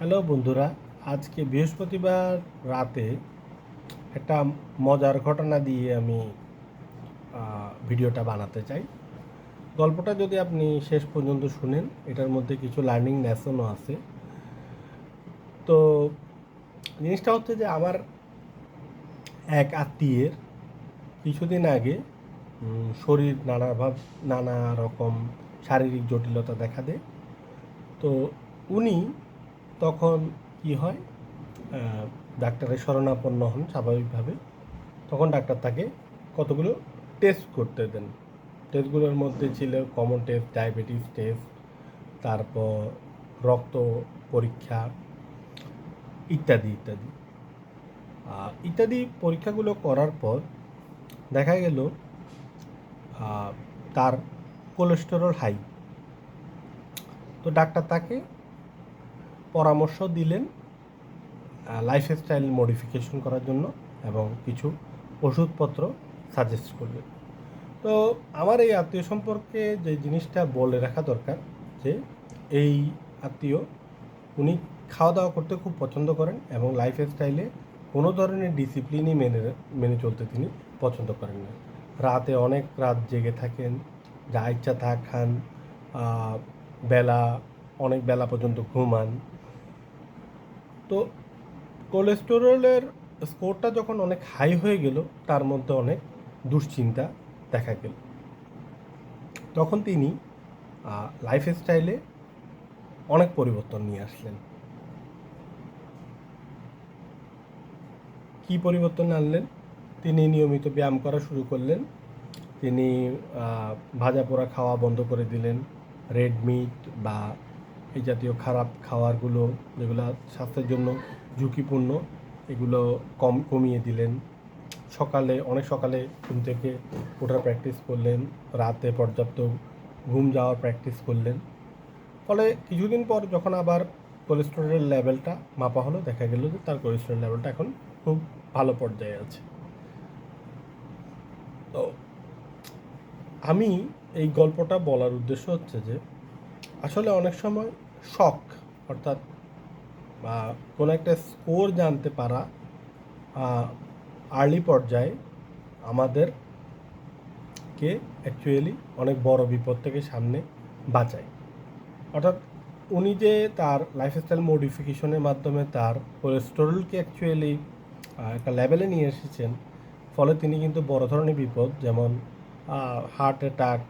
Hello বন্ধুরা, আজকে বৃহস্পতিবার রাতে একটা মজার ঘটনা দিয়ে আমি ভিডিওটা বানাতে চাই। গল্পটা যদি আপনি শেষ পর্যন্ত শুনেন, এটার মধ্যে কিছু লার্নিং লেসনও আছে। তো জিনিসটা হচ্ছে যে আমার এক আত্মীয়ের কিছুদিন আগে শরীর নানাভাব, নানা রকম শারীরিক জটিলতা দেখা দেয়। তো উনি তখন কি হয় ডাক্তারের শরণাপন্ন হন স্বাভাবিকভাবে। তখন ডাক্তার তাকে কতগুলো টেস্ট করতে দেন। টেস্টগুলোর মধ্যে ছিল কমন টেস্ট ডায়াবেটিস টেস্ট তারপর রক্ত পরীক্ষা ইত্যাদি ইত্যাদি। ইত্যাদি পরীক্ষাগুলো করার পর দেখা গেল তার কোলেস্টেরল হাই তো ডাক্তার তাকে পরামর্শ দিলেন লাইফস্টাইল মডিফিকেশন করার জন্য এবং কিছু ওষুধপত্র সাজেস্ট করলেন। তো আমার এই আত্মীয় সম্পর্কে যে জিনিসটা বলে রাখা দরকার, যে এই আত্মীয়, উনি খাওয়া দাওয়া করতে খুব পছন্দ করেন এবং লাইফস্টাইলে কোনো ধরনের ডিসিপ্লিনই মেনে মেনে চলতে তিনি পছন্দ করেন না। রাতে অনেক রাত জেগে থাকেন, যা ইচ্ছা তা খান বেলা, অনেক বেলা পর্যন্ত ঘুমান তো কোলেস্টেরলের স্কোরটা যখন অনেক হাই হয়ে গেল, তার মধ্যে অনেক দুশ্চিন্তা দেখা গেল। তখন তিনি লাইফস্টাইলে অনেক পরিবর্তন নিয়ে আসলেন। কি পরিবর্তন আনলেন? তিনি নিয়মিত ব্যায়াম করা শুরু করলেন। তিনি ভাজা পোড়া খাওয়া বন্ধ করে দিলেন। রেড মিট বা এই জাতীয় খারাপ খাবারগুলো যেগুলো স্বাস্থ্যের জন্য ঝুঁকিপূর্ণ, এগুলো কম কমিয়ে দিলেন। সকালে, অনেক সকালে ঘুম থেকে ওঠার প্র্যাকটিস করলেন, রাতে পর্যাপ্ত ঘুম যাওয়ার প্র্যাকটিস করলেন। ফলে কিছুদিন পর যখন আবার কোলেস্টেরলের লেভেলটা মাপা হলো, দেখা গেল যে তার কোলেস্টেরল লেভেলটা এখন খুব ভালো পর্যায়ে আছে। তো আমি এই গল্পটা বলার উদ্দেশ্য হচ্ছে যে, আসলে অনেক সময় শখ, অর্থাৎ, বা কোনো একটা স্কোর জানতে পারা আর্লি পর্যায়ে আমাদেরকে অ্যাকচুয়ালি অনেক বড় বিপদ থেকে সামনে বাঁচায়। অর্থাৎ, উনি যে তার লাইফস্টাইল মডিফিকেশনের মাধ্যমে তার কোলেস্টেরলকে অ্যাকচুয়ালি একটা লেভেলে নিয়ে এসেছেন, ফলে তিনি কিন্তু বড় ধরনের বিপদ, যেমন হার্ট অ্যাটাক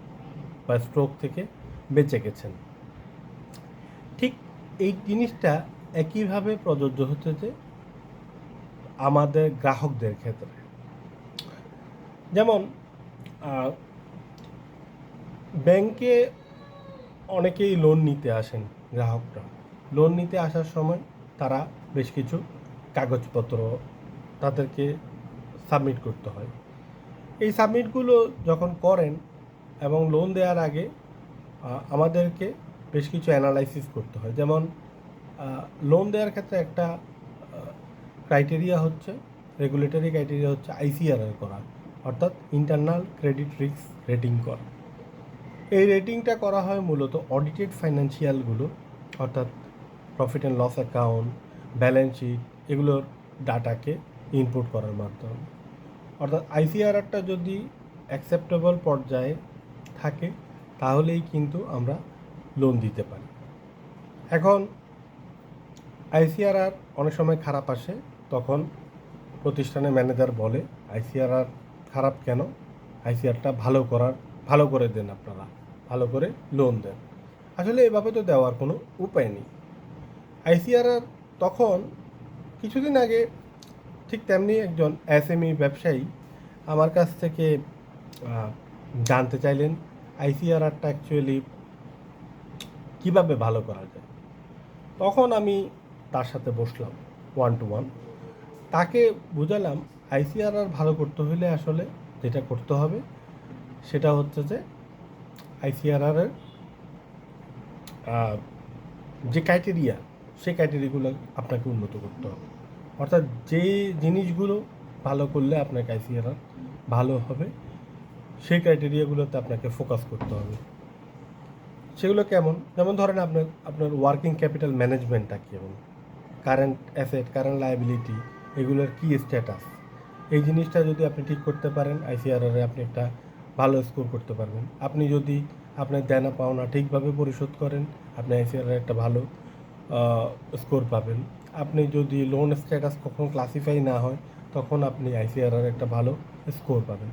বা স্ট্রোক থেকে বেঁচে গেছেন। এই জিনিসটা একইভাবে প্রযোজ্য হচ্ছে আমাদের গ্রাহকদের ক্ষেত্রে। যেমন ব্যাংকে অনেকেই লোন নিতে আসেন গ্রাহকরা। লোন নিতে আসার সময় তারা বেশ কিছু কাগজপত্র তাদেরকে সাবমিট করতে হয়। এই সাবমিটগুলো যখন করেন এবং লোন দেওয়ার আগে আমাদেরকে বেশ কিছু অ্যানালাইসিস করতে হয়। যেমন লোন দেওয়ার ক্ষেত্রে একটা ক্রাইটেরিয়া হচ্ছে রেগুলেটরি ক্রাইটেরিয়া হচ্ছে আইসিআরআর করা, অর্থাৎ ইন্টারনাল ক্রেডিট রিস্ক রেটিং করা। এই রেটিংটা করা হয় মূলত অডিটেড ফাইন্যান্সিয়ালগুলো অর্থাৎ profit and loss account balance sheet এগুলোর ডাটাকে ইনপুট করার মাধ্যমে। অর্থাৎ আইসিআরআরটা যদি অ্যাকসেপ্টেবল পর্যায়ে থাকে, তাহলেই কিন্তু আমরা লোন দিতে পারি। এখন আইসিআরআর অনেক সময় খারাপ আসে, তখন প্রতিষ্ঠানের ম্যানেজার বলে আইসিআরআর খারাপ কেন? আইসিআরটা ভালো করার, ভালো করে দেন আপনারা, ভালো করে লোন দেন। আসলে এভাবে তো দেওয়ার কোনো উপায় নেই। আইসিআরআর তখন কিছুদিন আগে ঠিক তেমনি একজন এসএমই ব্যবসায়ী আমার কাছ থেকে জানতে চাইলেন আইসিআরআরটা অ্যাকচুয়ালি কীভাবে ভালো করা যায়? তখন আমি তার সাথে বসলাম ওয়ান টু ওয়ান তাকে বুঝালাম আইসিআরআর ভালো করতে হলে আসলে যেটা করতে হবে, সেটা হচ্ছে যে আইসিআরআরের যে ক্রাইটেরিয়া সেই ক্রাইটেরিয়াগুলো আপনাকে উন্নত করতে হবে। অর্থাৎ যে জিনিসগুলো ভালো করলে আপনাকে আইসিআরআর ভালো হবে, সেই ক্রাইটেরিয়াগুলোতে আপনাকে ফোকাস করতে হবে। সেগুলো কেমন? যেমন ধরেন আপনার আপনার ওয়ার্কিং ক্যাপিটাল ম্যানেজমেন্টটা কেমন? কারেন্ট অ্যাসেট কারেন্ট লায়াবিলিটি এগুলোর কি স্ট্যাটাস এই জিনিসটা যদি আপনি ঠিক করতে পারেন আইসিআরআরে আপনি একটা ভালো স্কোর করতে পারবেন। আপনি যদি আপনার দেনা পাওনা ঠিকভাবে পরিশোধ করেন, আপনি আইসিআর একটা ভালো স্কোর পাবেন। আপনি যদি লোন স্ট্যাটাস কখনো ক্লাসিফাই না হয়, তখন আপনি আইসিআর একটা ভালো স্কোর পাবেন।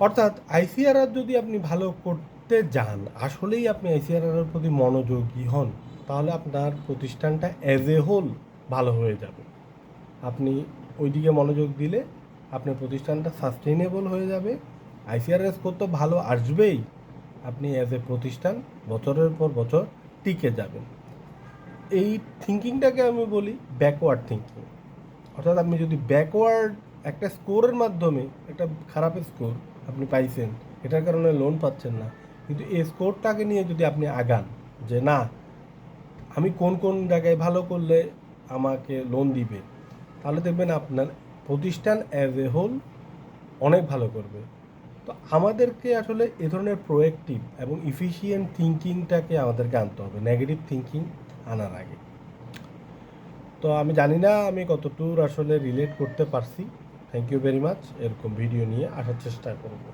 অর্থাৎ আইসিআরআর যদি আপনি ভালো করতে যান, আসলেই আপনি আইসিআরআর প্রতি মনোযোগী হন, তাহলে আপনার প্রতিষ্ঠানটা অ্যাজ এ হোল ভালো হয়ে যাবে। আপনি ওইদিকে মনোযোগ দিলে আপনার প্রতিষ্ঠানটা সাস্টেইনেবল হয়ে যাবে। আইসিআরএস স্কোর তো ভালো আসবেই। আপনি অ্যাজ এ প্রতিষ্ঠান বছরের পর বছর টিকে যাবেন। এই থিঙ্কিংটাকে আমি বলি ব্যাকওয়ার্ড থিঙ্কিং অর্থাৎ আপনি যদি ব্যাকওয়ার্ড একটা স্কোরের মাধ্যমে একটা খারাপ স্কোর আপনি পাইছেন, এটার কারণে লোন পাচ্ছেন না কিন্তু এই স্কোরটাকে নিয়ে যদি আপনি আগান যে না, আমি কোন কোন জায়গায় ভালো করলে আমাকে লোন দিবে, তাহলে দেখবেন আপনার প্রতিষ্ঠান অ্যাজ এ হোল অনেক ভালো করবে। তো আমাদেরকে আসলে এ ধরনের প্রোয়েক্টিভ এবং ইফিসিয়েন্ট থিঙ্কিংটাকে আমাদেরকে আনতে হবে নেগেটিভ থিঙ্কিং আনার আগে। তো আমি জানি না আমি কতটুর আসলে রিলেট করতে পারছি। থ্যাংক ইউ ভেরি মাচ এরকম ভিডিও নিয়ে আসার চেষ্টা করব।